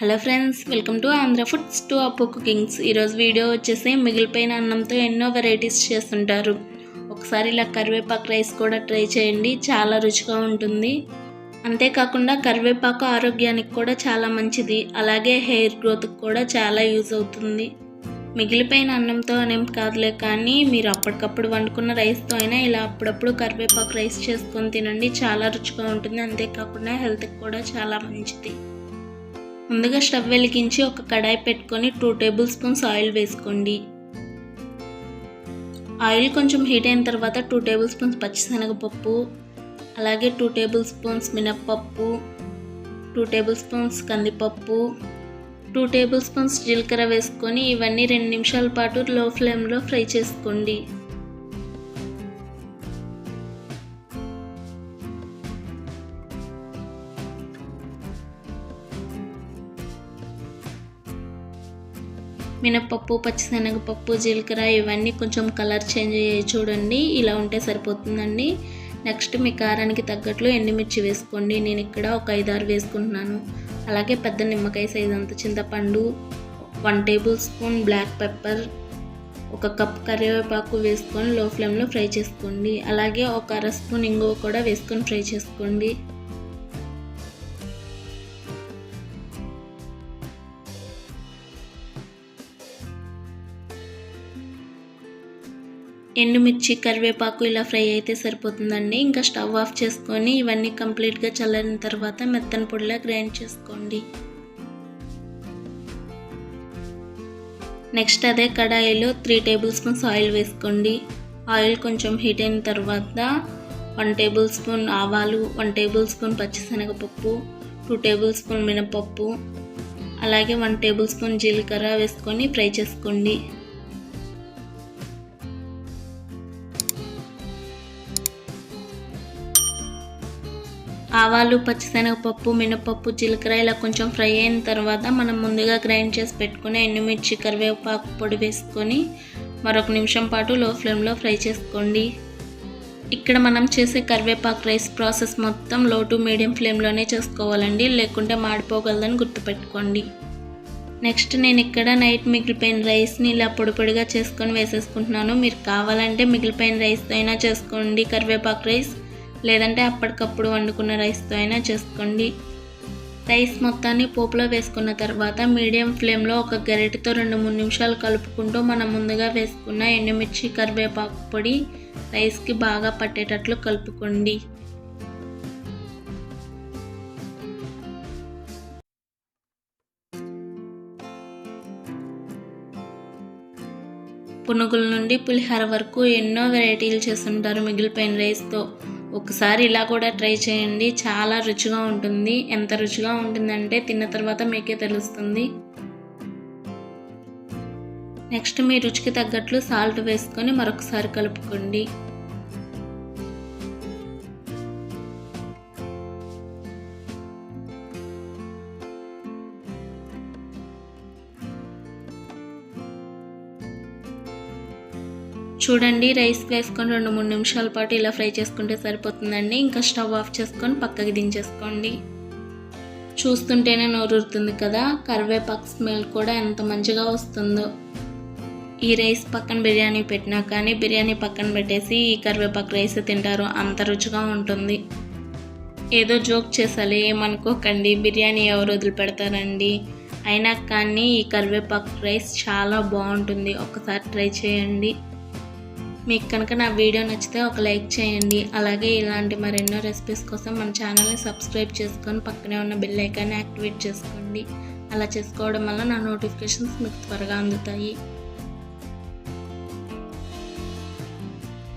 Hello friends welcome to Andhra foods to Appu cookings. ఈరోజు video వచ్చేసి మిగిలిపోయిన అన్నంతో ఎన్నో వెరైటీస్ చేస్తుంటారు. ఒకసారి ఇలా కరివేపాకు రైస్ కూడా ట్రై చేయండి చాలా రుచిగా ఉంటుంది. అంతేకాకుండా కరివేపాకు ఆరోగ్యానికి కూడా చాలా మంచిది అలాగే హెయిర్ గ్రోత్కి కూడా చాలా యూజ్ అవుతుంది. మిగిలిపోయిన అన్నంతో అనేం కాదులే కానీ మీరు అప్పటికప్పుడు వండుకున్న రైస్తో అయినా ఇలా అప్పుడప్పుడు కరివేపాకు రైస్ చేసుకొని తినండి చాలా రుచిగా ఉంటుంది అంతేకాకుండా హెల్త్కి కూడా చాలా మంచిది. ముందుగా స్టవ్ వెలిగించి ఒక కడాయి పెట్టుకొని టూ టేబుల్ స్పూన్స్ ఆయిల్ వేసుకోండి. ఆయిల్ కొంచెం హీట్ అయిన తర్వాత టూ టేబుల్ స్పూన్స్ పచ్చిశనగపప్పు అలాగే టూ టేబుల్ స్పూన్స్ మినప్పప్పు టూ టేబుల్ స్పూన్స్ కందిపప్పు టూ టేబుల్ స్పూన్స్ జీలకర్ర వేసుకొని ఇవన్నీ రెండు నిమిషాల పాటు లో ఫ్లేమ్లో ఫ్రై చేసుకోండి. మినప్పప్పు పచ్చిశనగపప్పు జీలకర్ర ఇవన్నీ కొంచెం కలర్ చేంజ్ చూడండి. ఇలా ఉంటే సరిపోతుందండి. నెక్స్ట్ మీ కారానికి తగ్గట్లు ఎండుమిర్చి వేసుకోండి. నేను ఇక్కడ ఒక ఐదారు వేసుకుంటున్నాను. అలాగే పెద్ద నిమ్మకాయ సైజ్ అంత చింతపండు one tablespoon black pepper ఒక కప్ కరివేపాకు వేసుకొని లో ఫ్లేమ్లో ఫ్రై చేసుకోండి. అలాగే ఒక అర స్పూన్ ఇంగువ కూడా వేసుకొని ఫ్రై చేసుకోండి. ఎండుమిర్చి కరివేపాకు ఇలా ఫ్రై అయితే సరిపోతుందండి. ఇంకా స్టవ్ ఆఫ్ చేసుకొని ఇవన్నీ కంప్లీట్గా చల్లారిన తర్వాత మెత్తని పొడిలా గ్రైండ్ చేసుకోండి. నెక్స్ట్ అదే కడాయిలో త్రీ టేబుల్ స్పూన్స్ ఆయిల్ వేసుకోండి. ఆయిల్ కొంచెం హీట్ అయిన తర్వాత వన్ టేబుల్ స్పూన్ ఆవాలు వన్ టేబుల్ స్పూన్ పచ్చిశనగపప్పు టూ టేబుల్ స్పూన్ మినపప్పు అలాగే వన్ టేబుల్ స్పూన్ జీలకర్ర వేసుకొని ఫ్రై చేసుకోండి. ఆవాలు పచ్చిశనగపప్పు మినపప్పు జీలకర్ర ఇలా కొంచెం ఫ్రై అయిన తర్వాత మనం ముందుగా గ్రైండ్ చేసి పెట్టుకుని ఎండుమిర్చి కరివేపాకు పొడి వేసుకొని మరొక నిమిషం పాటు లో ఫ్లేమ్లో ఫ్రై చేసుకోండి. ఇక్కడ మనం చేసే కరివేపాకు రైస్ ప్రాసెస్ మొత్తం లో టు మీడియం ఫ్లేమ్లోనే చేసుకోవాలండి. లేకుంటే మాడిపోగలదని గుర్తుపెట్టుకోండి. నెక్స్ట్ నేను ఇక్కడ నైట్ మిగిలిపోయిన రైస్ని ఇలా పొడి పొడిగా చేసుకొని వేసేసుకుంటున్నాను. మీరు కావాలంటే మిగిలిపోయిన రైస్తో అయినా చేసుకోండి. కరివేపాకు రైస్ లేదంటే అప్పటికప్పుడు వండుకున్న రైస్తో అయినా చేసుకోండి. రైస్ మొత్తాన్ని పోపులో వేసుకున్న తర్వాత మీడియం ఫ్లేమ్లో ఒక గరిటెతో రెండు మూడు నిమిషాలు కలుపుకుంటూ మనం ముందుగా వేసుకున్న ఎండుమిర్చి కరివేపాకు పొడి రైస్కి బాగా పట్టేటట్లు కలుపుకోండి. పునుగుల నుండి పులిహార వరకు ఎన్నో వెరైటీలు చేస్తుంటారు మిగిలిపోయిన రైస్తో. ఒకసారి ఇలా కూడా ట్రై చేయండి. చాలా రుచిగా ఉంటుంది. ఎంత రుచిగా ఉంటుందంటే తిన్న తర్వాత మీకే తెలుస్తుంది. నెక్స్ట్ మీ రుచికి తగ్గట్లు సాల్ట్ వేసుకొని మరొకసారి కలుపుకోండి. చూడండి రైస్ వేసుకొని రెండు మూడు నిమిషాల పాటు ఇలా ఫ్రై చేసుకుంటే సరిపోతుందండి. ఇంకా స్టవ్ ఆఫ్ చేసుకొని పక్కకి దించేసుకోండి. చూస్తుంటేనే నోరుతుంది కదా కరివేపాకు స్మెల్ కూడా ఎంత మంచిగా వస్తుందో. ఈ రైస్ పక్కన బిర్యానీ పెట్టినా కానీ బిర్యానీ పక్కన పెట్టేసి ఈ కరివేపాకు రైస్ తింటారు అంత రుచిగా ఉంటుంది. ఏదో జోక్ చేసాలి ఏమనుకోకండి బిర్యానీ ఎవరు వదిలిపెడతారండి. అయినా కానీ ఈ కరివేపాకు రైస్ చాలా బాగుంటుంది. ఒకసారి ట్రై చేయండి. మీకు కనుక నా వీడియో నచ్చితే ఒక లైక్ చేయండి. అలాగే ఇలాంటి మరెన్నో రెసిపీస్ కోసం మన ఛానల్ని సబ్స్క్రైబ్ చేసుకొని పక్కనే ఉన్న బెల్ ఐకాన్ని యాక్టివేట్ చేసుకోండి. అలా చేసుకోవడం వల్ల నా నోటిఫికేషన్స్ మీకు త్వరగా అందుతాయి.